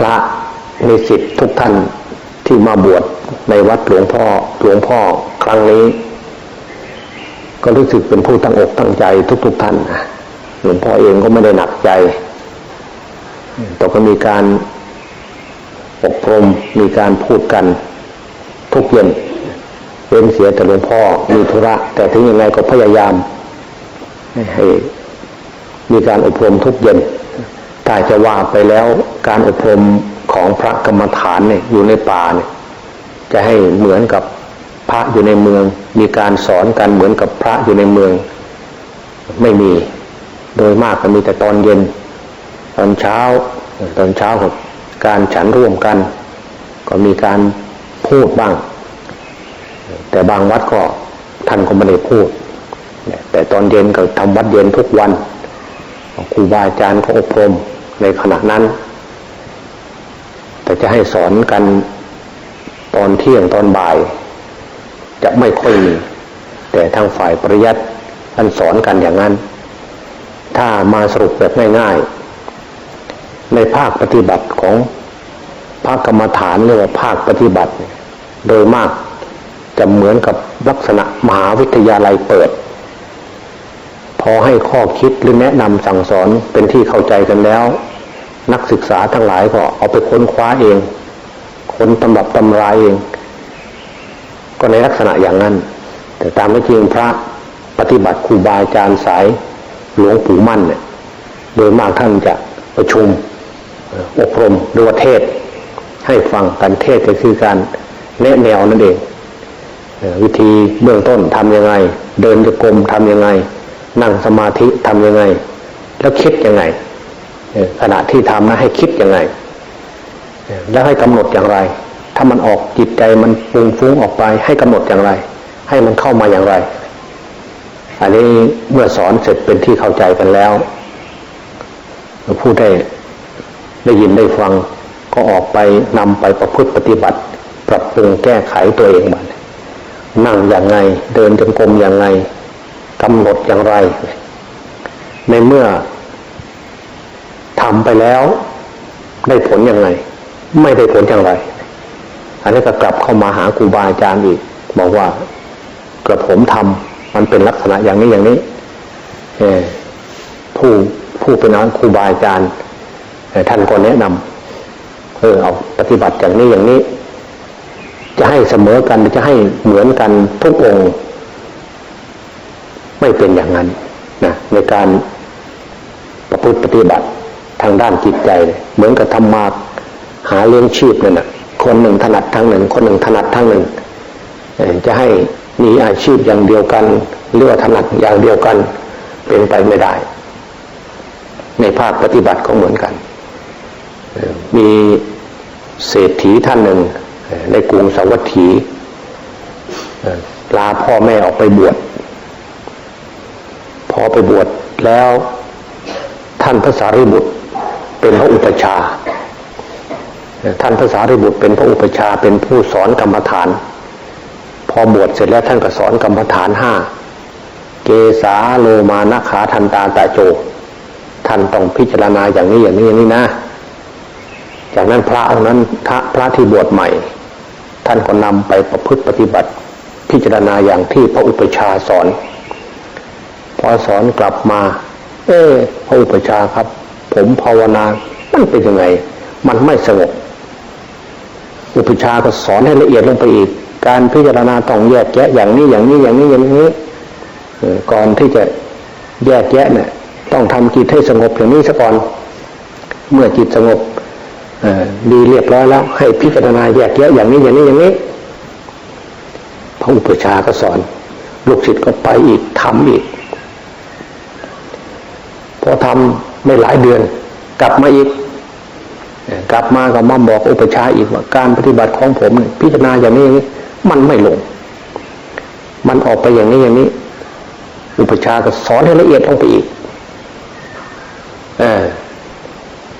พระนิสิตทุกท่านที่มาบวชในวัดหลวงพ่อหลวงพ่อครั้งนี้ ก็รู้สึกเป็นผู้ตั้งอกตั้งใจทุก ๆ ท่านนะหลวงพ่อเองก็ไม่ได้หนักใจแต่ก็มีการอบรมมีการพูดกันทุกเย็นเว้นเสียแต่หลวงพ่อมีธุระ แต่ถึงยังไงก็พยายามให้มีการอบรมทุกเย็น ถ้าจะว่าไปแล้วการอบรมของพระกรรมฐานเนี่ยอยู่ในป่าเนี่ยจะให้เหมือนกับพระอยู่ในเมือง มีการสอนกันเหมือนกับพระอยู่ในเมือง ไม่มี โดยมากก็มีแต่ตอนเย็น ตอนเช้า ตอนเช้ากับการฉันร่วมกัน ก็มีการพูดบ้าง แต่บางวัดก็ท่านก็ไม่ได้พูด แต่ตอนเย็นก็ทำวัดเย็นทุกวันครูบาอาจารย์ก็อบรม ในขณะนั้น แต่จะให้สอนกันตอนเที่ยงตอนบ่าย จะไม่ค่อยมี แต่ทางฝ่ายปริยัติท่านสอนกันอย่างนั้น ถ้ามาสรุปแบบง่ายๆ ในภาคปฏิบัติของภาคกรรมฐานเรียกว่าภาคปฏิบัติ โดยมากจะเหมือนกับลักษณะมหาวิทยาลัยเปิด พอให้ข้อคิดหรือแนะนำสั่งสอนเป็นที่เข้าใจกันแล้ว นักศึกษาทั้งหลายก็เอาไปค้นคว้าเอง ค้นตำรับตำราเอง ก็ในลักษณะอย่างนั้น แต่ตามไม่จริงพระปฏิบัติครูบาอาจารย์สายหลวงปู่มั่นเนี่ยโดยมากท่านจะประชุมอบรมหรือว่าเทศ ให้ฟังการเทศก็คือการแนะแนวนั่นเองวิธีเบื้องต้นทำยังไง เดินจะกรมทำยังไง นั่งสมาธิทำยังไง แล้วคิดยังไง ขณะที่ทำนะให้คิดยังไง แล้วให้กำหนดอย่างไร ถ้ามันออกจิตใจมันปุงฟุ้งออกไป ให้กำหนดอย่างไร ให้มันเข้ามาอย่างไร อันนี้เมื่อสอนเสร็จเป็นที่เข้าใจกันแล้วผู้ได้ได้ยินได้ฟังก็ออกไปนำไปประพฤติปฏิบัติ ปรับปรุงแก้ไขตัวเองบัดนั่งอย่างไง เดินจงกรมอย่างไงกำหนดอย่างไร ในเมื่อ ทำไปแล้วได้ผลย่างไรไม่ได้ผลอย่างไร อันนี้ก็กลับเข้ามาหาครูบาอาจารย์อีก บอกว่ากระผมทำมันเป็นลักษณะอย่างนี้อย่างนี้ผู้ผู้เป็นนักครูบาอาจารย์ท่านก็แนะนำเออเอาปฏิบัติอย่างนี้อย่างนี้ จะให้เสมอกันจะให้เหมือนกันทุกองค์ ไม่เป็นอย่างนั้นนะในการประพฤติปฏิบัติ ทางด้านจิตใจเหมือนกับทำมาหาเลี้ยงชีพนั่นนะคนหนึ่งถนัดทางหนึ่ง คนหนึ่งถนัดทางหนึ่งจะให้มีอาชีพอย่างเดียวกันหรือว่าถนัดอย่างเดียวกันเป็นไปไม่ได้ ในภาคปฏิบัติก็เหมือนกัน มีเศรษฐีท่านหนึ่ง ในกรุงสวัตถีลาพ่อแม่ออกไปบวชพอไปบวชแล้วท่านพระสารีบุตร เป็นพระอุปชา ท่านพระสารีบุตรเป็นพระอุปชาเป็นผู้สอนกรรมฐาน พอบวชเสร็จแล้วท่านก็สอนกรรมฐานห้าเกสาโลมานาขาทันตาตะโจ ท่านต้องพิจารณาอย่างนี้อย่างนี้อย่างนี้นะ จากนั้นพระองค์นั้นพระพระที่บวชใหม่ ท่านก็นำไปประพฤติปฏิบัติ พิจารณาอย่างที่พระอุปชาสอน พอสอนกลับมา เออพระอุปชาครับ ผมภาวนา มันเป็นยังไง มันไม่สงบ อุปชาก็สอนให้ละเอียดลงไปอีก การพิจารณาต้องแยกแยะอย่างนี้อย่างนี้อย่างนี้อย่างนี้ก่อนที่จะแยกแยะเนี่ยต้องทำจิตให้สงบอย่างนี้ซะก่อน เมื่อจิตสงบดีเรียบร้อยแล้ว ให้พิจารณาแยกแยะอย่างนี้อย่างนี้อย่างนี้พระอุปชาก็สอน ลูกศิษย์ก็ไปอีกทำอีกพอทำ ไม่หลายเดือน กลับมาอีก กลับมาก็มาบอกอุปชาอีกว่า การปฏิบัติของผมพิจารณาอย่างนี้มันไม่ลง มันออกไปอย่างนี้อย่างนี้ อุปชาก็สอนให้ละเอียดลงไปอีกเออ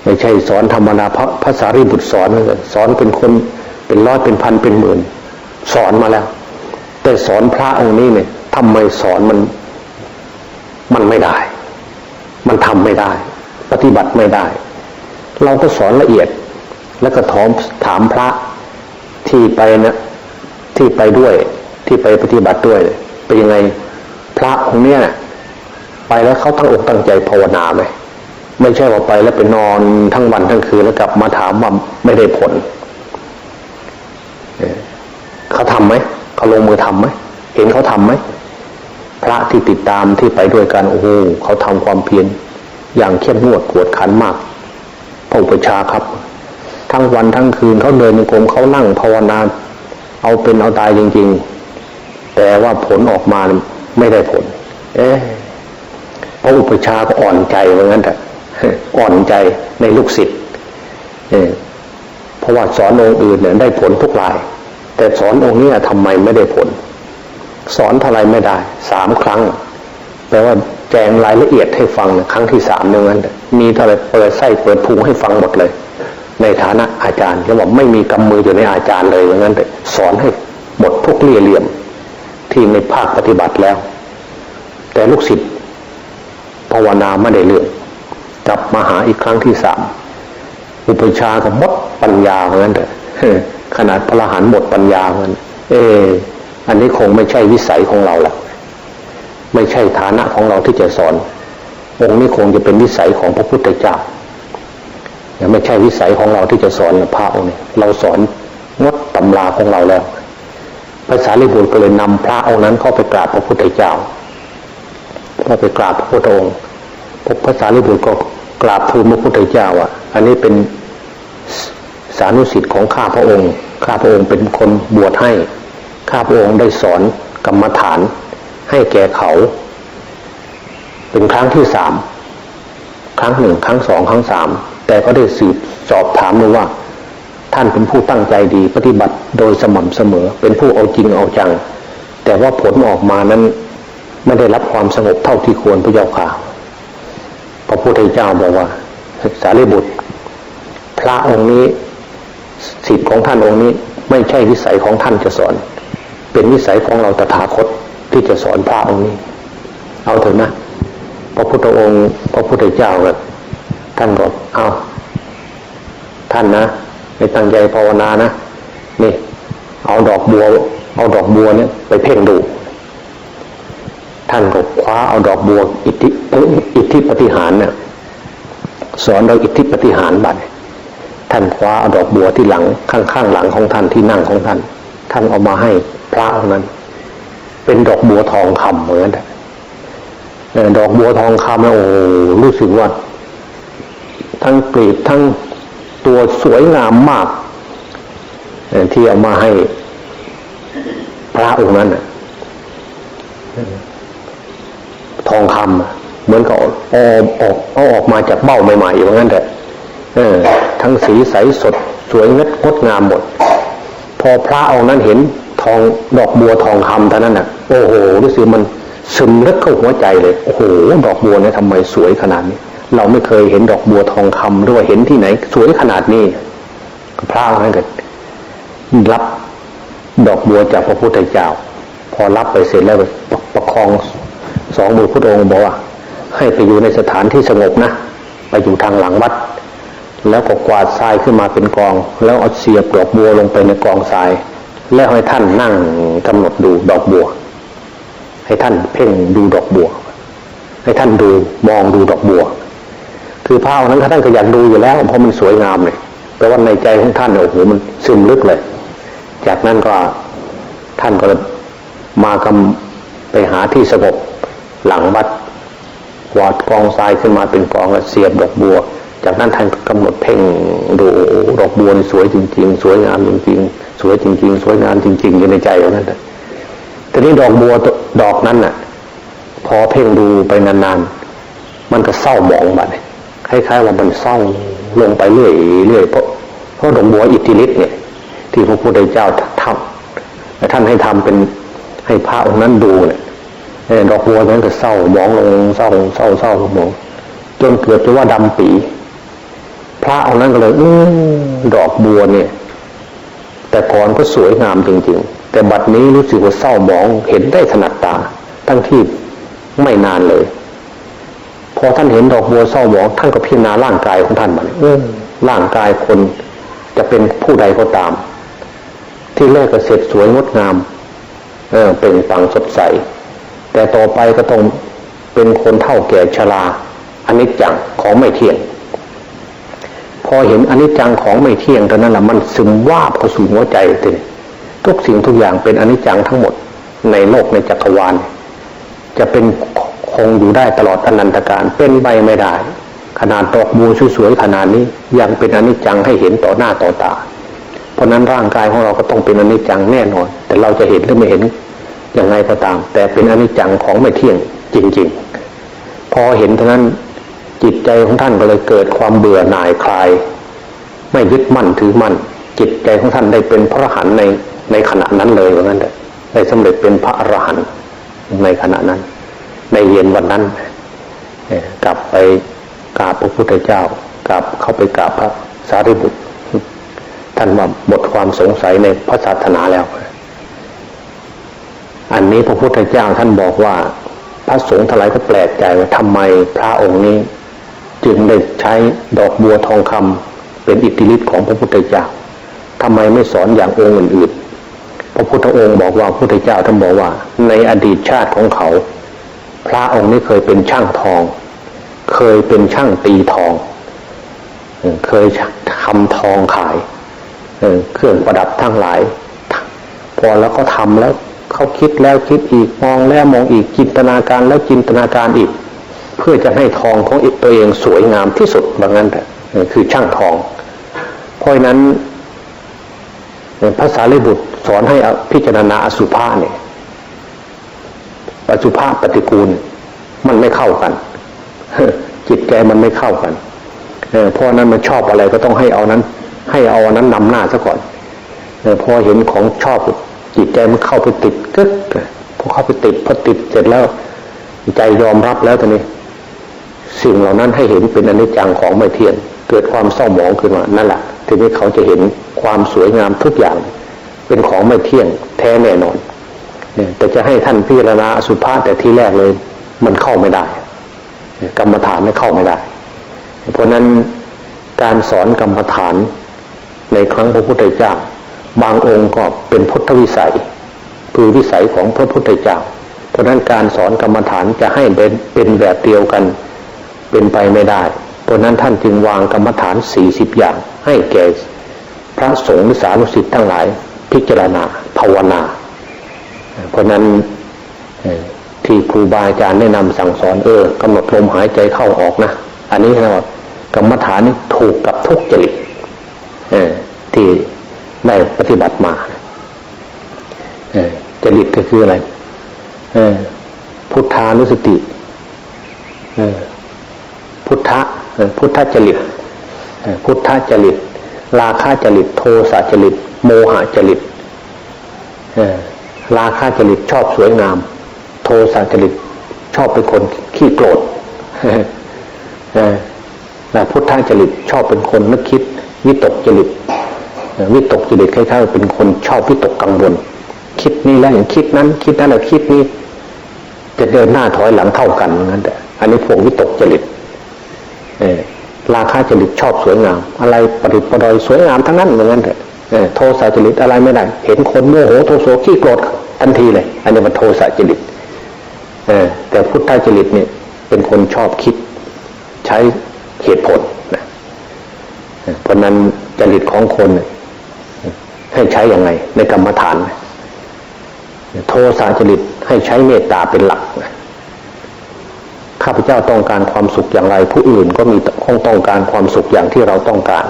ไม่ใช่สอนธรรมดาพระภาษารีบุตรสอนสอนเป็นคนเป็นร้อยเป็นพันเป็นหมื่น สอนมาแล้ว แต่สอนพระองค์นี้เนี่ยทำไมสอนมัน มันไม่ได้ มันทำไม่ได้ ปฏิบัติไม่ได้ เราก็สอนละเอียด แล้วก็ถามถามพระที่ไปนะที่ไปด้วยที่ไปปฏิบัติด้วยเป็นยังไงพระองค์เนี้ยไปแล้วเขาตั้งอกตั้งใจภาวนาไหมไม่ใช่ว่าไปแล้วไปนอนทั้งวันทั้งคืนแล้วกลับมาถามว่าไม่ได้ผลเออเขาทำไหมเขาลงมือทำไหมเห็นเขาทำไหมพระที่ติดตามที่ไปด้วยกันโอ้โหเขาทำความเพียร อย่างเข้มงวดกวดขันมากพระอุปชาครับ ทั้งวันทั้งคืนเขาเดินในกรมเขานั่งภาวนาเอาเป็นเอาตายจริง ๆ แต่ว่าผลออกมาไม่ได้ผล เอ๊ะพระอุปชาก็อ่อนใจเหมือนกันแต่อ่อนใจในลูกศิษย์เออเพราะว่าสอนองค์อื่นเนี่ยได้ผลทุกราย แต่สอนองค์เนี้ยทำไมไม่ได้ผล สอนเท่าไรไม่ได้ สามครั้ง แปลว่า จงรายละเอียดให้ฟังนะครั้งที่สามเนี่ยนั้นมีเท่าไรเปิดไส้เปิดพุงให้ฟังหมดเลย ในฐานะอาจารย์จะบอกไม่มีกำมืออยู่ในอาจารย์เลยอย่างนั้นแต่สอนให้หมดทุกเลี่ยเหลี่ยมที่ในภาคปฏิบัติแล้ว แต่ลูกศิษย์ภาวนาไม่ได้เรื่องกลับมาหาอีกครั้งที่สามอุปชาก็หมดปัญญาเหมือนกันเถอะขนาดพระอรหันหมดปัญญาเหมือนเอออันนี้คงไม่ใช่วิสัยของเราละ ไม่ใช่ฐานะของเราที่จะสอน องค์นี้คงจะเป็นวิสัยของพระพุทธเจ้าไม่ใช่วิสัยของเราที่จะสอนพระองค์นี้เราสอนงดตำราของเราแล้วภาษาลิบุตรก็เลยนำพระองค์นั้นเข้าไปกราบพระพุทธเจ้าเข้าไปกราบพระพุทธองค์พระภาษาลิบุตรก็กราบทูลพระพุทธเจ้าอะ อันนี้เป็นสานุสิทธิ์ของข้าพระองค์ ข้าพระองค์เป็นคนบวชให้ ข้าพระองค์ได้สอนกรรมฐาน ให้แก่เขา เป็นครั้งที่สามครั้งหนึ่งครั้งสองครั้งสามแต่ก็ได้สืบสอบถามดูว่า ท่านเป็นผู้ตั้งใจดีปฏิบัติโดยสม่ำเสมอ เป็นผู้เอาจริงเอาจัง แต่ว่าผลออกมานั้นไม่ได้รับความสงบเท่าที่ควรพระเจ้าค่ะพระพุทธเจ้าบอกว่า สารีบุตร พระองค์นี้สิทธิ์ของท่านองค์นี้ ไม่ใช่วิสัยของท่านจะสอน เป็นวิสัยของเราตถาคต ที่จะสอนพระองค์นี้ เอาเถอะนะพระพุทธองค์ พระพุทธเจ้าแบบท่านบอกเอาท่านนะไปตั้งใจภาวนานะนี่ เอาดอกบัว เอาดอกบัวเนี่ยไปเพ่งดู ท่านก็คว้าเอาดอกบัว อิทธิอิทธิปฏิหารเนี่ยสอนเราอิทธิปฏิหารบัตรท่านคว้าเอาดอกบัวที่หลังข้างๆหลังของท่านที่นั่งของท่าน ท่านเอามาให้พระองค์นั้น เป็นดอกบัวทองคำเหมือนกันดอกบัวทองคำโอ้รู้สึกว่า ทั้งกลีบทั้งตัวสวยงามมากที่เอามาให้พระองค์นั้นทองคำเหมือนกับออกออกเอาออกมาจากเบ้าใหม่ๆอย่างนั้นแหละทั้งสีใสสดสวยงดงดงามหมด พอพระองค์นั้นเห็น ทองดอกบัวทองคำเท่านั้นน่ะโอ้โหรู้สึกมันซึมลึกเข้าหัวใจเลยโอ้โหดอกบัวเนี่ยทำไมสวยขนาดนี้ เราไม่เคยเห็นดอกบัวทองคำหรือว่าเห็นที่ไหน สวยขนาดนี้พระนั้นก็รับดอกบัวจากพระพุทธเจ้า พอรับไปเสร็จแล้วประคองสองมือพระองค์บอกว่า ให้ไปอยู่ในสถานที่สงบนะไปอยู่ทางหลังวัด แล้วก็กวาดทรายขึ้นมาเป็นกอง แล้วเอาเสียบดอกบัวลงไปในกองทราย แล้วให้ท่านนั่งกำหนดดูดอกบัว ให้ท่านเพ่งดูดอกบัว ให้ท่านดูมองดูดอกบัว คือพระองค์นั้นท่านก็อยากดูอยู่แล้วเพราะมันสวยงามเลยแต่ว่าในใจของท่านโอ้โหมันซึมลึกเลย จากนั้นก็ท่านก็มากำไปหาที่สงบหลังวัดวาดกองทรายขึ้นมาเป็นกองแล้วเสียบดอกบัว จากนั้นท่านกำหนดเพ่งดูดอกบัวสวยจริง ๆ สวยงามจริงๆ สวยจริง ๆ สวยงามจริงๆอยู่ในใจของท่านแต่นี้ดอกบัวดอกนั้นน่ะ พอเพ่งดูไปนานๆ มันก็เศร้าหมองบัดคล้ายๆว่ามันเศร้าลงไปเรื่อยๆเพราะเพราะดอกบัวอิทธิฤทธิ์เนี่ยที่พระพุทธเจ้าทำท่านให้ทำเป็นให้พระองค์นั้นดูเนี่ยดอกบัวนั้นก็เศร้าหมองลงเศร้าเศร้าเศร้าหมองจนเกิดจะว่าดำปี พระองค์นั้นก็เลยอดอกบัวเนี่ย แต่ก่อนก็สวยงามจริงๆ แต่บัดนี้รู้สึกว่าเศร้าหมองเห็นได้ถนัดตาทั้งที่ไม่นานเลย พอท่านเห็นดอกบัวเศร้าหมอง ท่านก็พิจารณาร่างกายของท่านมาเออร่างกายคนจจะเป็นผู้ใดก็ตาม ที่แรกก็เสร็จสวยงดงาม เออเป็นปังสดใส แต่ต่อไปก็ต้องเป็นคนเท่าแก่ชราอันนี้จังของไม่เที่ยง พอเห็นอนิจจังของไม่เที่ยงตอนนั้นแหละมันซึมวาบเข้าสู่หัวใจเลยทุกสิ่งทุกอย่างเป็นอนิจจังทั้งหมดในโลกในจักรวาล จะเป็นคงอยู่ได้ตลอดอนันตการเป็นไปไม่ได้ ขนาดดอกบัวสวยๆขนาดนี้ยังเป็นอนิจจังให้เห็นต่อหน้าต่อตา เพราะนั้นร่างกายของเราก็ต้องเป็นอนิจจังแน่นอน แต่เราจะเห็นหรือไม่เห็นอย่างไรก็ตาม แต่เป็นอนิจจังของไม่เที่ยงจริง ๆ พอเห็นเท่านั้น จิตใจของท่านก็เลยเกิดความเบื่อหน่ายคลาย ไม่ยึดมั่นถือมั่น จิตใจของท่านได้เป็นพระหันในในขณะนั้นเลยเหมือนกันได้สำเร็จเป็นพระอรหันต์ในขณะนั้น ในเย็นวันนั้นกลับไปกราบพระพุทธเจ้ากลับเข้าไปกราบพระสารีบุตร ท่านว่าหมดความสงสัยในพระศาสนาแล้ว อันนี้พระพุทธเจ้าท่านบอกว่า พระสงฆ์ทลายก็แปลกใจว่าทำไมพระองค์นี้ จึงได้ใช้ดอกบัวทองคำเป็นอิทธิฤทธิ์ของพระพุทธเจ้าทำไมไม่สอนอย่างองค์อื่นๆ พระพุทธองค์บอกว่าพระพุทธเจ้าท่านบอกว่า ในอดีตชาติของเขา พระองค์นี้เคยเป็นช่างทอง เคยเป็นช่างตีทอง เคยทำทองขายเครื่องประดับทั้งหลาย พอแล้วเขาทำแล้วเขาคิดแล้วคิดอีกมองแล้วมองอีกจินตนาการแล้วจินตนาการอีก เพื่อจะให้ทองของตัวเองสวยงามที่สุดบางนั้นแต่คือช่างทอง เพราะนั้นภาษาลิบุตรสอนให้พิจารณาอสุภะเนี่ยอสุภะปฏิกูลมันไม่เข้ากันจิตใจมันไม่เข้ากันเพราะนั้นมันชอบอะไรก็ต้องให้เอานั้น ให้เอานั้นนำหน้าซะก่อนพอเห็นของชอบจิตใจมันเข้าไปติดกึกพอเข้าไปติดพอติดเสร็จแล้ว ใจยอมรับแล้วตอนนี้ สิ่งเหล่านั้นให้เห็นเป็นอนิจจังของไม่เที่ยงเกิดความเศร้าหมองขึ้นมานั่นแหละทีนี้เขาจะเห็นความสวยงามทุกอย่าง เป็นของไม่เที่ยงแท้แน่นอนแต่จะให้ท่านพิจารณาสุภาพแต่ที่แรกเลย มันเข้าไม่ได้ กรรมฐานไม่เข้าไม่ได้ เพราะนั้นการสอนกรรมฐานในครั้งพระพุทธเจ้า บางองค์ก็เป็นพุทธวิสัยคือวิสัยของพระพุทธเจ้า เพราะนั้นการสอนกรรมฐานจะให้เป็นเป็นแบบเดียวกัน เป็นไปไม่ได้ เพราะนั้นท่านจึงวางกรรมฐานสี่สิบอย่างให้แก่พระสงฆ์หรือสานุสิทธิ์ทั้งหลายพิจารณาภาวนา เพราะนั้นที่ครูบาอาจารย์แนะนำสั่งสอนเออกำหนดลมหายใจเข้าออกนะ อันนี้นะว่ากรรมฐานนี่ถูกกับทุกจริตที่ได้ปฏิบัติมาจริตก็คืออะไรพุทธานุสติ พุทธะพุทธจริตพุทธจริตราคะจริตโทสะจริต โมหะจริตราคะจริตชอบสวยงาม โทสะจริตชอบเป็นคนขี้โกรธพุทธจริตชอบเป็นคนนึกคิด วิตกจริตวิตกจริตคล้ายๆเป็นคนชอบวิตกกังวล คิดนี่แล้วอย่างคิดนั้น คิดนั้นแล้วคิดนี้จะเดินหน้าถอยหลังเท่ากันงั้นแต่อันนี้พวกวิตกจริต ราคาจริตชอบสวยงาม อะไรประดิษฐ์ประดอยสวยงามทั้งนั้นเหมือนกันเถอะโทสะจริตอะไรไม่ได้ เห็นคนโมโหโทโสขี้โกรธทันทีเลย อันนี้มันโทสะจริตแต่พุทธจริตเนี่ยเป็นคนชอบคิดใช้เหตุผลนะเพราะนั้นจริตของคนให้ใช้อย่างไรในกรรมฐาน โทสะจริตให้ใช้เมตตาเป็นหลัก ข้าพเจ้าต้องการความสุขอย่างไร ผู้อื่นก็มีคงต้องการความสุขอย่างที่เราต้องการ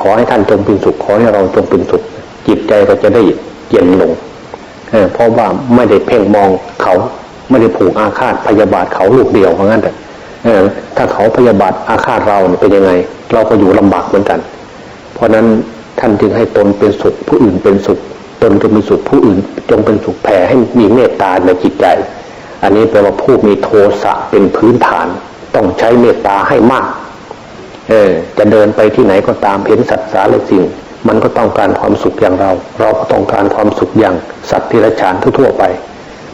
ขอให้ท่านจงเป็นสุข ขอให้เราจงเป็นสุข จิตใจก็จะได้เย็นลงเพราะว่าไม่ได้เพ่งมองเขาไม่ได้ผูกอาฆาตพยาบาทเขาลูกเดียวเพราะงั้นแต่ถ้าเขาพยาบาทอาฆาตเราเป็นยังไง เราก็อยู่ลำบากเหมือนกัน เพราะนั้นท่านจึงให้ตนเป็นสุข ผู้อื่นเป็นสุข ตนจงเป็นสุขผู้อื่นจงเป็นสุขแผ่ให้มีเมตตาในจิตใจ อันนี้แปลว่าผู้มีโทสะเป็นพื้นฐาน ต้องใช้เมตตาให้มาก เออ จะเดินไปที่ไหนก็ตามเห็นสัตว์สารสิ่ง มันก็ต้องการความสุขอย่างเรา เราก็ต้องการความสุขอย่างสัตว์ที่ไรฉานทั่วไป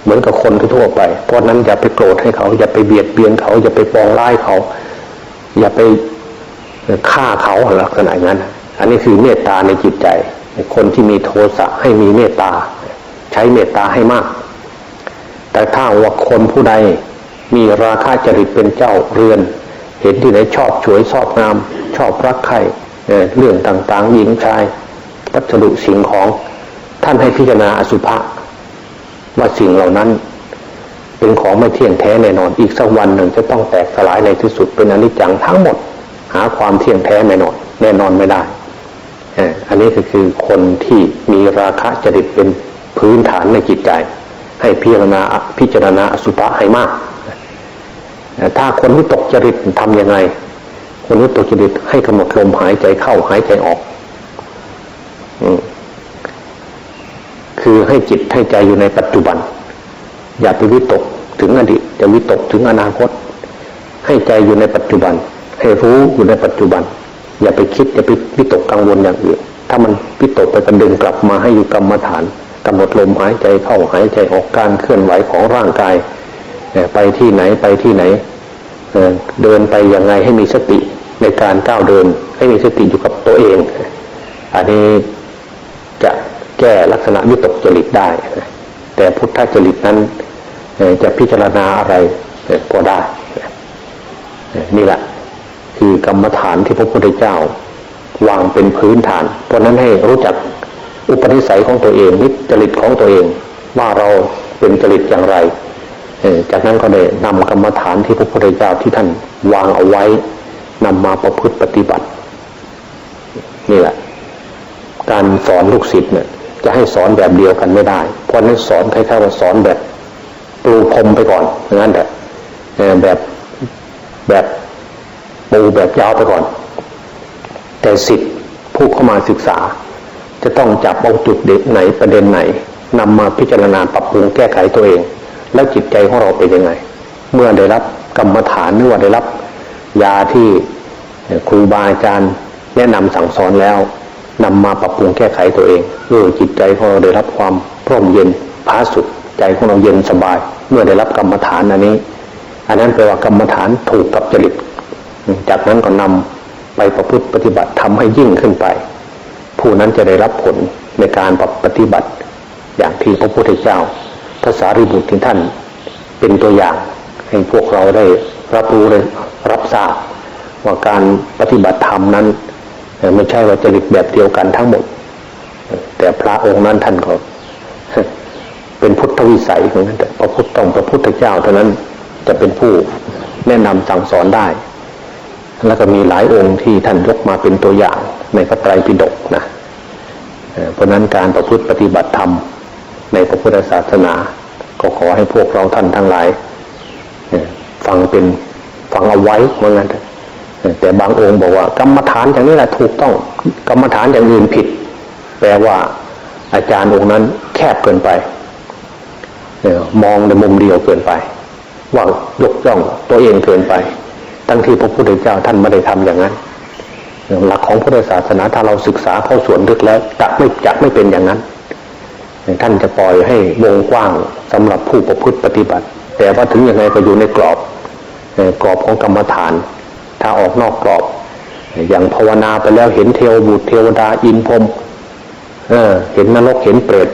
เหมือนกับคนทั่วไป เพราะนั้นอย่าไปโกรธให้เขา อย่าไปเบียดเบียนเขา อย่าไปปองร้ายเขา อย่าไปฆ่าเขาลักษณะนั้น อันนี้คือเมตตาในจิตใจ คนที่มีโทสะให้มีเมตตา ใช้เมตตาให้มาก แต่ถ้าว่าคนผู้ใดมีราคะจริตเป็นเจ้าเรือน เห็นที่ไหนชอบฉวยชอบงาม ชอบรักใครเรื่องต่างๆหญิงชายวัสดุสิ่งของท่านให้พิจารณาอสุภะว่าสิ่งเหล่านั้น เป็นของไม่เที่ยงแท้แน่นอนอีกสักวันหนึ่งจะต้องแตกสลายในที่สุดเป็นอนิจจังทั้งหมด หาความเที่ยงแท้แน่นอนแน่นอนไม่ได้อันนี้ก็คือคนที่มีราคะจริตเป็นพื้นฐานในจิตใจ ให้พิจารณาพิจารณาอสุภะให้มาก ถ้าคนวิตกจริตทำยังไง คนวิตกจริตให้กำหนดลมหายใจเข้าหายใจออกคือให้จิตให้ใจอยู่ในปัจจุบัน อย่าไปวิตกถึงอดีตจะวิตกถึงอนาคต ให้ใจอยู่ในปัจจุบัน ให้รู้อยู่ในปัจจุบัน อย่าไปคิดอย่าไปวิตกกังวลอย่างอื่นถ้ามันวิตกไปกันดึงกลับมาให้อยู่กรรมฐาน กำหนดลมหายใจเข้าหายใจออกการเคลื่อนไหวของร่างกายไปที่ไหนไปที่ไหนเดินไปยังไงให้มีสติในการก้าวเดิน ให้มีสติอยู่กับตัวเอง อันนี้จะแก้ลักษณะวิตกจริตได้ แต่พุทธจริตนั้นจะพิจารณาอะไรก็ได้ นี่แหละคือกรรมฐานที่พระพุทธเจ้าวางเป็นพื้นฐาน เพราะนั้นให้รู้จัก อุปนิสัยของตัวเองนิจริตของตัวเอง ว่าเราเป็นจริตอย่างไรจากนั้นก็ได้นำกรรมฐานที่พระพุทธเจ้าที่ท่านวางเอาไว้นำมาประพฤติปฏิบัตินี่แหละ การสอนลูกศิษย์เนี่ย จะให้สอนแบบเดียวกันไม่ได้ เพราะนั้นสอนคล้ายๆว่าสอนแบบปลูพรมไปก่อนอย่างนั้นแหละแบบแบบปูแบบยาวไปก่อน แต่สิทธิ์ผู้เข้ามาศึกษา จะต้องจับเอาจุดเด็ดไหนประเด็นไหนนำมาพิจารณาปรับปรุงแก้ไขตัวเอง แล้วจิตใจของเราเป็นยังไง เมื่อได้รับกรรมฐานหรือว่าได้รับ ยาที่ครูบาอาจารย์แนะนำสั่งสอนแล้วนำมาปรับปรุงแก้ไขตัวเองเออจิตใจของเราได้รับความร่มเย็นพาสุดใจของเราเย็นสบาย เมื่อได้รับกรรมฐานอันนี้ อันนั้นแปลว่ากรรมฐานถูกกับจริตจากนั้นก็นำไปประพฤติปฏิบัติทำให้ยิ่งขึ้นไป ผู้นั้นจะได้รับผลในการปฏิบัติ อย่างที่พระพุทธเจ้าพระสารีบุตรที่ท่านเป็นตัวอย่างให้พวกเราได้รับรู้ได้รับทราบว่าการปฏิบัติธรรมนั้นไม่ใช่ว่าจริตแบบเดียวกันทั้งหมด แต่พระองค์นั้นท่านก็เป็นพุทธวิสัยของนั้นแต่พระพุทธต้องพระพุทธเจ้าเท่านั้นจะเป็นผู้แนะนำสั่งสอนได้ แล้วก็มีหลายองค์ที่ท่านยกมาเป็นตัวอย่างในพระไตรปิฎกนะ เพราะนั้นการประพฤติปฏิบัติธรรมในพระพุทธศาสนา ก็ขอให้พวกเราท่านทั้งหลายฟังเป็นฟังเอาไว้เหมือนกันแต่บางองค์บอกว่ากรรมฐานอย่างนี้แหละถูกต้องกรรมฐานอย่างอื่นผิด แปลว่าอาจารย์องค์นั้นแคบเกินไปมองในมุมเดียวเกินไป ว่ายกย่องตัวเองเกินไป ตั้งที่พระพุทธเจ้าท่านไม่ได้ทำอย่างนั้น หลักของพุทธศาสนาถ้าเราศึกษาเข้าส่วนลึกแล้วจะไม่จะไม่เป็นอย่างนั้น ท่านจะปล่อยให้วงกว้างสำหรับผู้ประพฤติปฏิบัติ แต่ว่าถึงยังไงก็อยู่ในกรอบกรอบของกรรมฐาน ถ้าออกนอกกรอบ อย่างภาวนาไปแล้วเห็นเทวบุตรเทวดาอินพรมเออเห็นนรกเห็นเปรต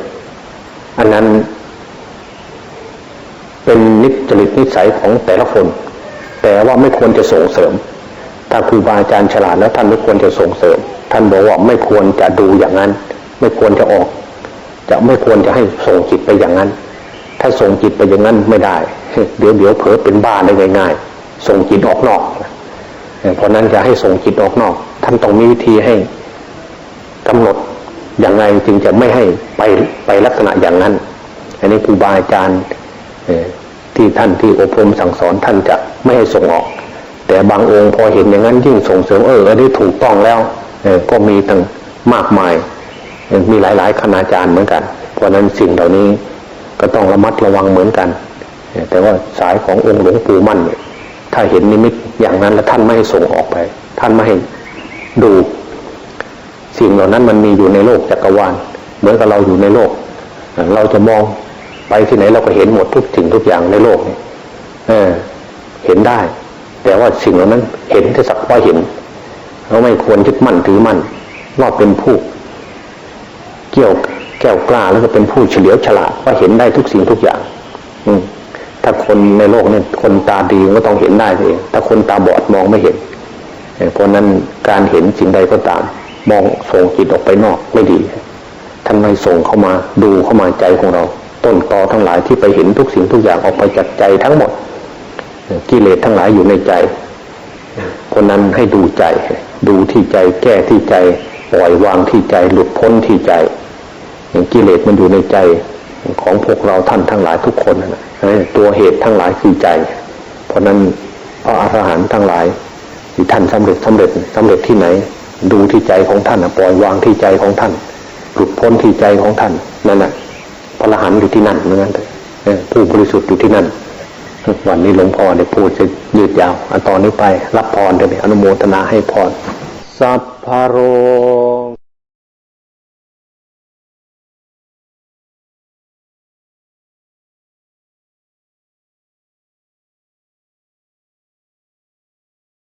อันนั้น เป็นนิจริตนิสัยของแต่ละคน แต่ว่าไม่ควรจะส่งเสริม ถ้าครูบาอาจารย์ฉลาดแล้วท่านไม่ควรจะส่งเสริม ท่านบอกว่าไม่ควรจะดูอย่างนั้น ไม่ควรจะออก จะไม่ควรจะให้ส่งจิตไปอย่างนั้น ถ้าส่งจิตไปอย่างนั้นไม่ได้ เดี๋ยวเดี๋ยวเผลอเป็นบ้าได้ง่ายๆ ส่งจิตออกนอก เพราะนั้นจะให้ส่งจิตออกนอก ท่านต้องมีวิธีให้กำหนดอย่างไรจึงจะไม่ให้ไปไปลักษณะอย่างนั้น อันนี้ครูบาอาจารย์ที่ท่านที่อบรมสั่งสอนท่านจะไม่ให้ส่งออก แต่บางองค์พอเห็นอย่างนั้นยิ่งส่งเสริมเอออันนี้ถูกต้องแล้วก็มีตั้งมากมาย มีหลาย ๆ คณาจารย์เหมือนกัน เพราะนั้นสิ่งเหล่านี้ก็ต้องระมัดระวังเหมือนกัน แต่ว่าสายขององค์หลวงปู่มั่นถ้าเห็นนิมิตอย่างนั้นแล้วท่านไม่ให้ส่งออกไป ท่านไม่ให้ดู สิ่งเหล่านั้นมันมีอยู่ในโลกจักรวาล เหมือนกับเราอยู่ในโลก เราจะมองไปที่ไหนเราก็เห็นหมดทุกสิ่งทุกอย่างในโลกนี่เออเห็นได้ แต่ว่าสิ่งเหล่านั้นเห็นแค่สักว่าเห็น เราไม่ควรยึดมั่นถือมั่นว่าเป็นผู้เกี่ยวแก้วกล้าแล้วก็เป็นผู้เฉลียวฉลาดว่าเห็นได้ทุกสิ่งทุกอย่าง อืถ้าคนในโลกเนี่ยคนตาดีก็ต้องเห็นได้เองถ้าคนตาบอดมองไม่เห็นเพราะนั้นการเห็นสิ่งใดก็ตาม มองส่งจิตออกไปนอกไม่ดีท่านไม่ส่งเข้ามาดูเข้ามาใจของเรา ต้นตอทั้งหลายที่ไปเห็นทุกสิ่งทุกอย่างออกไปจากใจทั้งหมด กิเลสทั้งหลายอยู่ในใจ คนนั้นให้ดูใจ ดูที่ใจแก้ที่ใจปล่อยวางที่ใจหลุดพ้นที่ใจอย่างกิเลสมันอยู่ในใจของพวกเราท่านทั้งหลายทุกคนนะตัวเหตุทั้งหลายคือใจ เพราะนั้นพระอรหันต์ทั้งหลายที่ท่านสำเร็จสำเร็จสำเร็จที่ไหน ดูที่ใจของท่านปล่อยวางที่ใจของท่านหลุดพ้นที่ใจของท่านนั่นแหะพระอรหันต์อยู่ที่นั่นเหมือนกันผู้บริสุทธิ์อยู่ที่นั่น วันนี้หลวงพ่อได้พูดจะยืดยาวอันตอนนี้ไป รับพรเถอะพี่อนุโมทนาให้พรสัพพโร